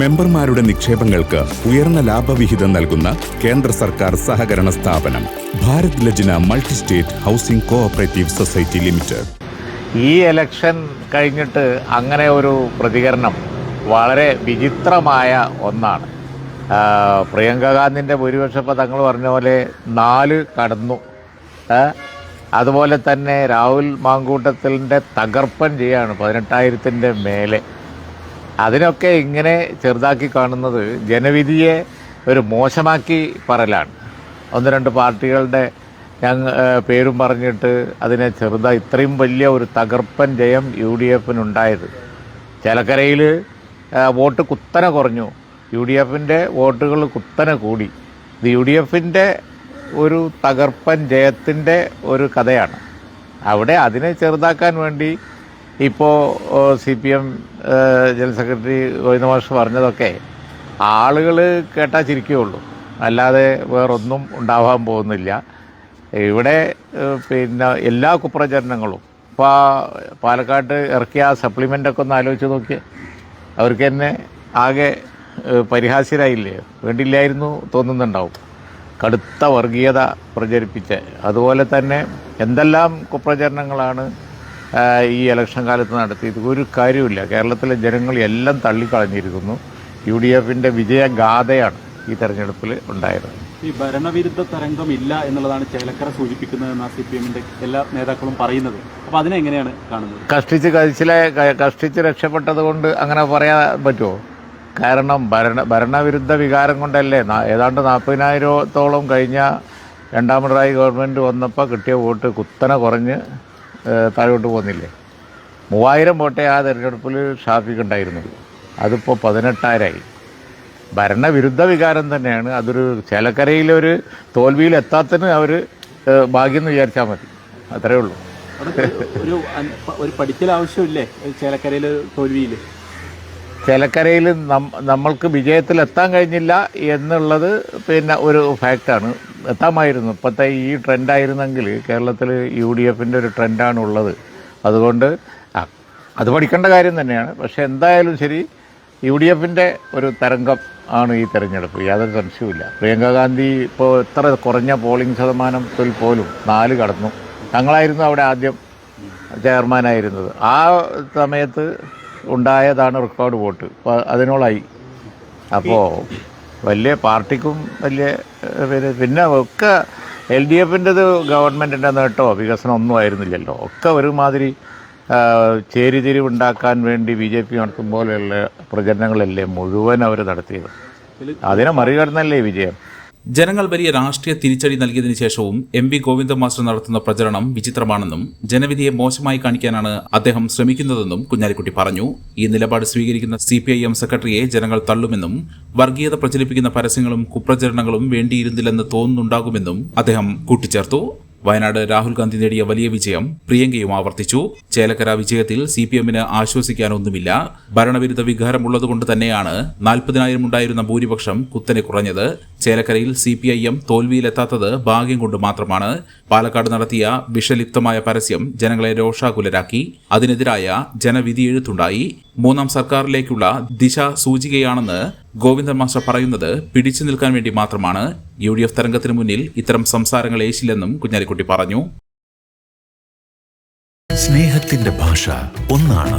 മെമ്പർമാരുടെ നിക്ഷേപങ്ങൾക്ക് ഉയർന്ന ലാഭവിഹിതം നൽകുന്ന കേന്ദ്ര സർക്കാർ സഹകരണ സ്ഥാപനം Bharat Lajna multi state housing cooperative society limited. ഈ എലക്ഷൻ കഴിഞ്ഞിട്ട് അങ്ങനെ ഒരു പ്രതികരണം വളരെ വിചിത്രമായ ഒന്നാണ്. പ്രിയങ്ക ഗാന്ധിന്റെ ഭൂരിപക്ഷപ്പോൾ തങ്ങൾ പറഞ്ഞ പോലെ നാല് കടന്നു. അതുപോലെ തന്നെ രാഹുൽ മാങ്കൂട്ടത്തിന്റെ തകർപ്പൻ ചെയ്യാണ് പതിനെട്ടായിരത്തിന്റെ മേലെ. അതിനൊക്കെ ഇങ്ങനെ ചെറുതാക്കി കാണുന്നത് ജനവിധിയെ ഒരു മോശമാക്കി പറലാണ്. ഒന്ന് രണ്ട് പാർട്ടികളുടെ ഞങ്ങ പേരും പറഞ്ഞിട്ട് അതിനെ ചെറുതായി ഇത്രയും വലിയ ഒരു തകർപ്പൻ ജയം യു ഡി എഫിനുണ്ടായത്. ചേലക്കരയിൽ വോട്ട് കുത്തനെ കുറഞ്ഞു. യു ഡി എഫിന്റെ വോട്ടുകൾ കുത്തനെ കൂടി. ഇത് യു ഡി എഫിന്റെ ഒരു തകർപ്പൻ ജയത്തിന്റെ ഒരു കഥയാണ്. അവിടെ അതിനെ ചെറുതാക്കാൻ വേണ്ടി ഇപ്പോൾ C P M general secretary Govinda മാഷ് പറഞ്ഞതൊക്കെ ആളുകൾ കേട്ടാ ചിരിക്കുകയുള്ളൂ. അല്ലാതെ വേറൊന്നും ഉണ്ടാവാൻ പോകുന്നില്ല. ഇവിടെ പിന്നെ എല്ലാ കുപ്രചരണങ്ങളും ഇപ്പോൾ പാലക്കാട്ട് ഇറക്കിയ ആ സപ്ലിമെന്റൊക്കെ ഒന്ന് ആലോചിച്ച് നോക്കിയേ. അവർക്ക് തന്നെ ആകെ പരിഹാസ്യരായില്ലേ? വേണ്ടില്ലായിരുന്നു തോന്നുന്നുണ്ടാവും. കടുത്ത വർഗീയത പ്രചരിപ്പിച്ച്. അതുപോലെ തന്നെ എന്തെല്ലാം കുപ്രചരണങ്ങളാണ് ഈ ഇലക്ഷൻ കാലത്ത് നടത്തിയത് ഒരു കാര്യമില്ല കേരളത്തിലെ ജനങ്ങൾ എല്ലാം തള്ളിക്കളഞ്ഞിരിക്കുന്നു. യു ഡി എഫിന്റെ വിജയഗാഥയാണ് ഈ തെരഞ്ഞെടുപ്പിൽ ഉണ്ടായത്. ഈ ഭരണവിരുദ്ധ തരംഗം ഇല്ല എന്നുള്ളതാണ് ചേലക്കര സൂചിപ്പിക്കുന്നതെന്നാണ് സി പി എമ്മിന്റെ എല്ലാ നേതാക്കളും പറയുന്നത്. അപ്പോൾ അതിനെ എങ്ങനെയാണ് കാണുന്നത്? കഷ്ടിച്ച് കഴിച്ചിലെ കഷ്ടിച്ച് രക്ഷപ്പെട്ടത് കൊണ്ട് അങ്ങനെ പറയാൻ പറ്റുമോ? കാരണം ഭരണ ഭരണവിരുദ്ധ വികാരം കൊണ്ടല്ലേ ഏതാണ്ട് നാൽപ്പതിനായിരത്തോളം കഴിഞ്ഞ രണ്ടാം പിണറായി ഗവൺമെന്റ് വന്നപ്പോൾ കിട്ടിയ വോട്ട് കുത്തനെ കുറഞ്ഞ് താഴോട്ട് പോകുന്നില്ലേ? മൂവായിരം വോട്ടേ ആ തെരഞ്ഞെടുപ്പിൽ ഉണ്ടായിരുന്നു അതിപ്പോൾ പതിനെട്ടായിരമായി ഭരണവിരുദ്ധ വികാരം തന്നെയാണ്. അതൊരു ചേലക്കരയിലൊരു തോൽവിയിൽ എത്താത്തതിന് അവർ ഭാഗ്യം എന്ന് വിചാരിച്ചാൽ മതി. അത്രേ ഉള്ളൂ. ഒരു ഒരു പഠിക്കൽ ആവശ്യമില്ലേ? ചേലക്കരയിൽ തോൽവിയിൽ? ചേലക്കരയിൽ നമ്മൾക്ക് വിജയത്തിൽ എത്താൻ കഴിഞ്ഞില്ല എന്നുള്ളത് പിന്നെ ഒരു ഫാക്റ്റാണ്. എത്താമായിരുന്നു. ഇപ്പോഴത്തെ ഈ ട്രെൻഡായിരുന്നെങ്കിൽ കേരളത്തിൽ യു ഡി എഫിന്റെ ഒരു ട്രെൻഡാണ് ഉള്ളത് അതുകൊണ്ട് അത് പഠിക്കേണ്ട കാര്യം തന്നെയാണ്. പക്ഷേ എന്തായാലും ശരി യു ഡി എഫിന്റെ ഒരു തരംഗം ആണ് ഈ തെരഞ്ഞെടുപ്പ്. യാതൊരു സംശയവുമില്ല. പ്രിയങ്ക ഗാന്ധി ഇപ്പോൾ എത്ര കുറഞ്ഞ പോളിംഗ് ശതമാനത്തിൽ പോലും നാല് കടന്നു. ഞങ്ങളായിരുന്നു അവിടെ ആദ്യം ചെയർമാനായിരുന്നത്. ആ സമയത്ത് ഉണ്ടായതാണ് റെക്കോർഡ് വോട്ട്. അതിനോളായി. അപ്പോൾ വലിയ പാർട്ടിക്കും വലിയ പിന്നെ പിന്നെ ഒക്കെ എൽ ഡി എഫിന്റെത് ഗവൺമെന്റിന്റെ നേട്ടോ വികസനം ഒന്നും ആയിരുന്നില്ലല്ലോ. ഒക്കെ ഒരുമാതിരി ചേരിതിരിവുണ്ടാക്കാൻ വേണ്ടി ബി ജെ പി നടത്തും പോലെയുള്ള പ്രചരണങ്ങളല്ലേ മുഴുവൻ അവർ നടത്തിയത്. അതിനെ മറികടന്നല്ലേ വിജയം? ജനങ്ങൾ വലിയ രാഷ്ട്രീയ തിരിച്ചടി നൽകിയതിനു ശേഷവും എം വി ഗോവിന്ദ മാസ്റ്റർ നടത്തുന്ന പ്രചരണം വിചിത്രമാണെന്നും ജനവിധിയെ മോശമായി കാണിക്കാനാണ് അദ്ദേഹം ശ്രമിക്കുന്നതെന്നും കുഞ്ഞാലിക്കുട്ടി പറഞ്ഞു. ഈ നിലപാട് സ്വീകരിക്കുന്ന സി പി ഐ എം സെക്രട്ടറിയെ ജനങ്ങൾ തള്ളുമെന്നും വർഗീയത പ്രചരിപ്പിക്കുന്ന പരസ്യങ്ങളും കുപ്രചരണങ്ങളും വേണ്ടിയിരുന്നില്ലെന്ന് തോന്നുന്നുണ്ടാകുമെന്നും അദ്ദേഹം കൂട്ടിച്ചേർത്തു. വയനാട് രാഹുൽ ഗാന്ധി നേടിയ വലിയ വിജയം പ്രിയങ്കയും ആവർത്തിച്ചു. ചേലക്കര വിജയത്തിൽ സി പി എമ്മിന് ആശ്വസിക്കാനൊന്നുമില്ല. ഭരണവിരുദ്ധ വികാരമുള്ളതുകൊണ്ട് തന്നെയാണ് നാൽപ്പതിനായിരം ഉണ്ടായിരുന്ന ഭൂരിപക്ഷം കുത്തനെ കുറഞ്ഞത്. ചേലക്കരയിൽ സി പി ഐ എം തോൽവിയിലെത്താത്തത് ഭാഗ്യം കൊണ്ട് മാത്രമാണ് പാലക്കാട് നടത്തിയ വിഷലിപ്തമായ പരസ്യം ജനങ്ങളെ രോഷാകുലരാക്കി. അതിനെതിരായ ജനവിധി എഴുത്തുണ്ടായി. മൂന്നാം സർക്കാരിലേക്കുള്ള ദിശ സൂചികയാണെന്ന് ഗോവിന്ദൻ മാസ്റ്റർ പറയുന്നത് പിടിച്ചു നിൽക്കാൻ വേണ്ടി മാത്രമാണ്. യു ഡി എഫ് തരംഗത്തിന് മുന്നിൽ ഇത്തരം സംസാരങ്ങൾ ഏശില്ലെന്നും കുഞ്ഞാലിക്കുട്ടി പറഞ്ഞു. സ്നേഹത്തിന്റെ ഭാഷ ഒന്നാണ്.